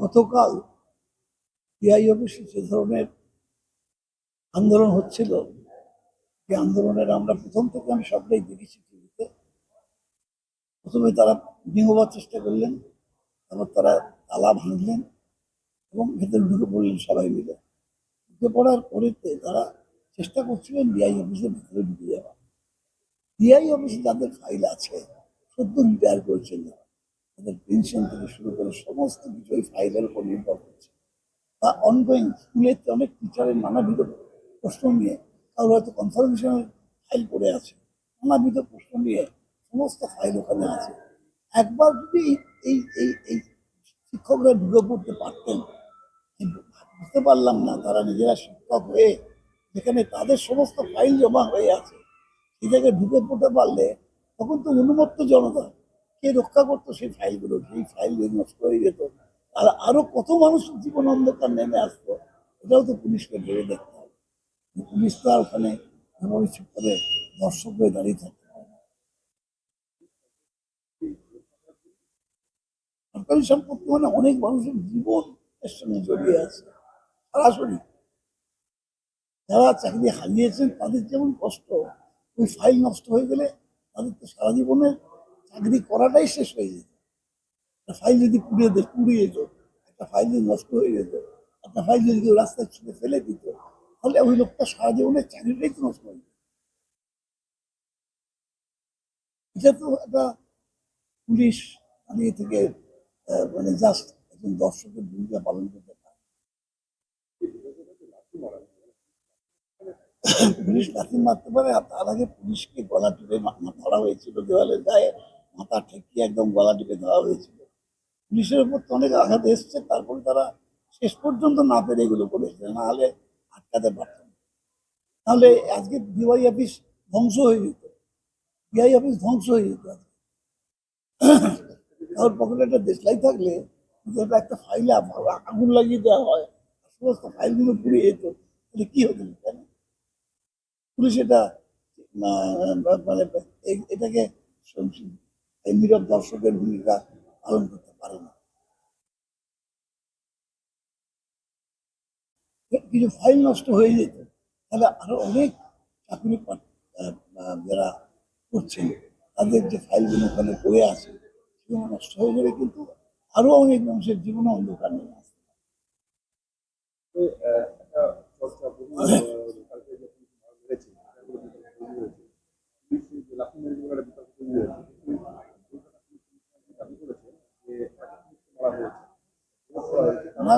গতকাল টিআই অফিসে যে ধরনের আন্দোলন হচ্ছিল যে আন্দোলনের আমরা প্রথম থেকে আমি সবটাই দেখেছি টিভিতে। প্রথমে তারা ডিঙোবার চেষ্টা করলেন তারপর তারা তালা ভাঙলেন এবং ভেতরে ঢুকে পড়লেন সবাই মিলে। ঢুকে পড়ার পরেতে তারা চেষ্টা করছিলেন ডিআই অফিসের ভিতরে ঢুকে যাওয়া ডিআই অফিসে যাদের ফাইল আছে সদ্য রিটায়ার করেছেন যারা, তাদের পেনশন থেকে শুরু করে সমস্ত কিছু ওই ফাইলের উপর নির্ভর করছে। বা অনগোয়িং স্কুলের অনেক টিচারের নানাবিধ প্রশ্ন নিয়ে কারও হয়তো কনফার্মেশনের ফাইল পড়ে আছে, নানাবিধ প্রশ্ন নিয়ে সমস্ত ফাইল ওখানে আছে। একবার যদি এই এই এই শিক্ষকরা ঢুকে পড়তে পারতেন বুঝতে পারলাম না, তারা নিজেরা শিক্ষক হয়ে যেখানে তাদের সমস্ত ফাইল জমা হয়ে আছে, সেই জায়গায় ঢুকে পড়তে পারলে তখন তো উন্মত্ত জনতা কে রক্ষা করতো সেই ফাইলগুলো? সেই ফাইল যদি নষ্ট হয়ে যেত আর আরও কত মানুষ জীবন অন্ধকার নেমে আসতো? এটাও তো পুলিশকে ভেবে দেখতে হবে। পুলিশ তো আর ওখানে দর্শক হয়ে দাঁড়িয়ে থাকতে পারে না। সরকারি সম্পত্তি মানে অনেক মানুষের জীবন এর সঙ্গে জড়িয়ে আছে। সরাসরি যারা চাকরি হারিয়েছেন, তাদের যেমন কষ্ট, ওই ফাইল নষ্ট হয়ে গেলে তাদের তো সারা জীবনের চাকরি করাটাই শেষ হয়ে যেত। একটা ফাইল যদি পুড়িয়ে দে পুড়িয়ে যেত, একটা ফাইল যদি নষ্ট হয়ে যেত, একটা ফাইল যদি কেউ রাস্তায় ছুঁড়ে ফেলে দিত, তাহলে ওই লোকটা সারা জীবনের চাকরিটাই তো নষ্ট হয়ে যেত। এটা তো একটা পুলিশ দাঁড়িয়ে থেকে মানে জাস্ট একজন দর্শকের ভূমিকা পালন করতে পারে। পুলিশ লাথি মারতে পারে, আর তার আগে পুলিশকে গলা টিপে ধরা হয়েছিল দেওয়ালের গায়ে। মাথা ঠেকিয়ে একদম গলা টিপে ধরা হয়েছিল? পুলিশের উপর তো অনেক আঘাত এসছে, তারপরে তারা শেষ পর্যন্ত না পেরে এগুলো করেছে, না হলে আটকাতে পারত তাহলে আজকে ডিওয়াই অফিস ধ্বংস হয়ে যেত। ডিআই অফিস ধ্বংস হয়ে যেত কারোর পকেটে একটা দেশলাই থাকলে একটা ফাইলে আগুন লাগিয়ে দেওয়া হয় সমস্ত ফাইলগুলো পুড়িয়ে যেত। তাহলে কি হতো তাই না? পুলিশ এটা মানে এটাকে এই নীরব দর্শকের ভূমিকা পালন করতে পারে না। কিছু ফাইল নষ্ট হয়ে যেত তাহলে আরও অনেক চাকরি যারা করছেন তাদের যে ফাইলগুলো ওখানে পড়ে আছে সেগুলো নষ্ট হয়ে গেলে কিন্তু আরও অনেক মানুষের জীবনে অন্ধকার নেমে আসবে একটা চর্চা বহু আহ, কালকে যখন ভাগ হয়েছে, এটাগুলো বিতর্ক তৈরি হয়েছে। পুলিশ এই যে লাফি মেরে যেগুলো একটা বিতর্ক তৈরি হয়েছে, কিন্তু কলকাতা পুলিশ দাবি করেছে যে তাকে পুলিশকে মারা হয়েছে। গ্রেফতার করা হয়েছে, তারা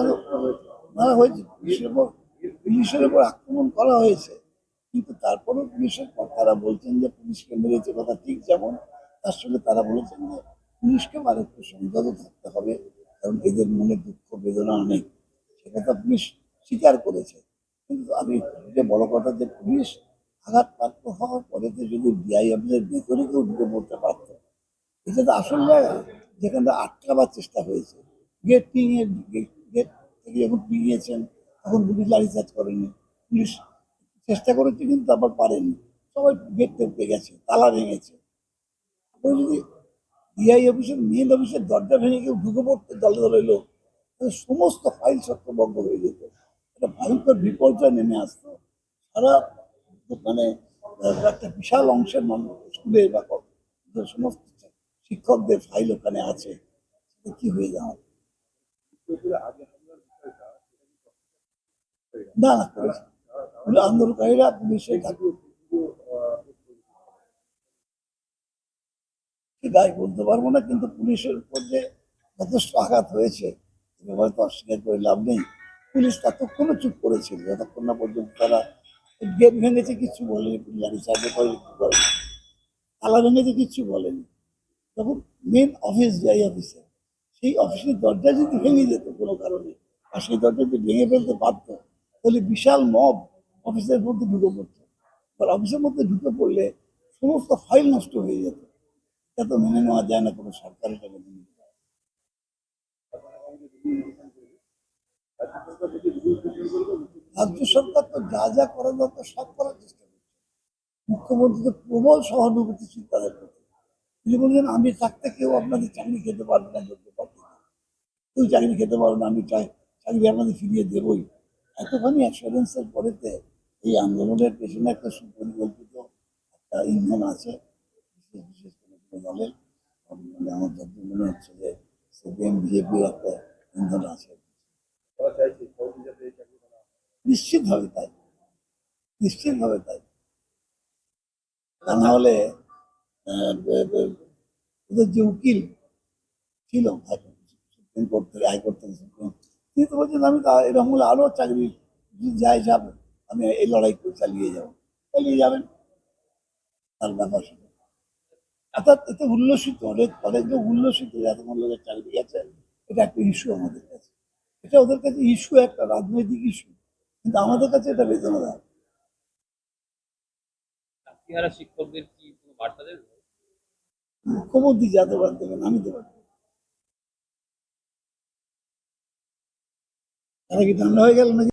মারা- হয়েছে। পুলিশের উপর পুলিশের উপর আক্রমণ করা হয়েছে। কিন্তু তারপরেও পুলিশের কর্তারা বলছেন যে পুলিশকে মেরেছে কথা ঠিক যেমন, তার সঙ্গে তারা বলেছেন যে পুলিশকে আর সংযত থাকতে হবে, কারণ এদের মনে দুঃখ, বেদনা অনেক। সে কথা পুলিশ স্বীকার করেছে। কিন্তু আমি যে বড় কথা যে পুলিশ আঘাতপ্রাপ্ত হওয়ার পরে তো যদি ডিআই অফিসের ভেতরে কেউ ঢুকে পড়তে পারত, এটা তো আসল জায়গা যেখানে আটকাবার চেষ্টা হয়েছে। গেট টিঙে গেট থেকে যখন পিঙিয়েছেন তখন পুলিশ লাঠিচার্জ করেনি পুলিশ চেষ্টা করেছে কিন্তু আবার পারেনি। সবাই গেট টেপে গেছে, তালা ভেঙেছে। তারপরে যদি ডিআই অফিসের মেন অফিসের দরজা ভেঙে কেউ ঢুকে পড়তে, দলে দলে লোক সমস্ত ফাইল ছত্রভঙ্গ হয়ে যেত। একটা ভয়ঙ্কর বিপর্যয় নেমে আসতো। সারা মানে একটা বিশাল অংশের মানুষ স্কুলে বা সমস্ত শিক্ষকদের ফাইল ওখানে আছে। কি হয়ে যাওয়া? আগে না আন্দোলনকারীরা আহ, ঠিক আছে বলতে পারব না কিন্তু পুলিশের উপর যে যথেষ্ট আঘাত হয়েছে ব্যাপারে তো অস্বীকার করে লাভ নেই পুলিশ ততক্ষণও চুপ করেছিল যতক্ষণ না পর্যন্ত তারা গেট ভেঙেছে কিছু বলেনি পুলিশ চাপে করে কিছু করে তালা ভেঙেছে কিছু বলেনি তখন মেন অফিস যাই অফিসে সেই অফিসের দরজা যদি ভেঙে যেত কোনো কারণে আর সেই দরজা যদি ভেঙে ফেলতে পারতো তাহলে বিশাল মব অফিসের মধ্যে ঢুকে পড়তো। আর অফিসের মধ্যে ঢুকে পড়লে সমস্ত ফাইল নষ্ট হয়ে যেত। এত মেনে নেওয়া যায় না, কোনো সরকার এটা মেনে রাজ্য সরকার তো যা যা করা দরকার সব করার চেষ্টা করছে। মুখ্যমন্ত্রী তো প্রবল সহানুভূতিশীল তাদের প্রতি তিনি বলছেন আমি থাকতে কেউ আপনাদের চাকরি খেতে পারবে না, যোগ্য পারবে না কেউ চাকরি খেতে পারবে না, আমি চাই, চাকরি আপনাদের ফিরিয়ে দেবই। এতখানি অ্যাসুরেন্সের পরেতে এই আন্দোলনের পেছনে একটা সুপরিকল্পিত একটা ইন্ধন আছে বিশেষ বিশেষ কোনো কোনো দলের। মানে আমার যত মনে হচ্ছে যে সিপিএম বিজেপির একটা ইন্ধন আছে। নিশ্চিতভাবে তাই। নিশ্চিতভাবে তাই। তা না হলে ওদের যে উকিল ছিল সুপ্রিম কোর্ট থেকে হাইকোর্ট থেকে সুপ্রিম তিনি তো বলছেন আমি এরকম হলে আরও চাকরি যাই যাবে আমি এই লড়াই করে চালিয়ে যাব। চালিয়ে যাবেন। তার ব্যাপার। অর্থাৎ এতে উল্লসিত অনেক অনেকজন উল্লসিত যে এতক্ষণ লোকের চাকরি আছে এটা একটা ইস্যু আমাদের কাছে। এটা ওদের কাছে ইস্যু একটা রাজনৈতিক ইস্যু কিন্তু আমাদের কাছে এটা বেদনাদায়ক। শিক্ষকদের কি কোনো বার্তা দেবে মুখ্যমন্ত্রী যাতে পারেন দেবেন আমি দেবো। তারা কি ঠান্ডা হয়ে গেল নাকি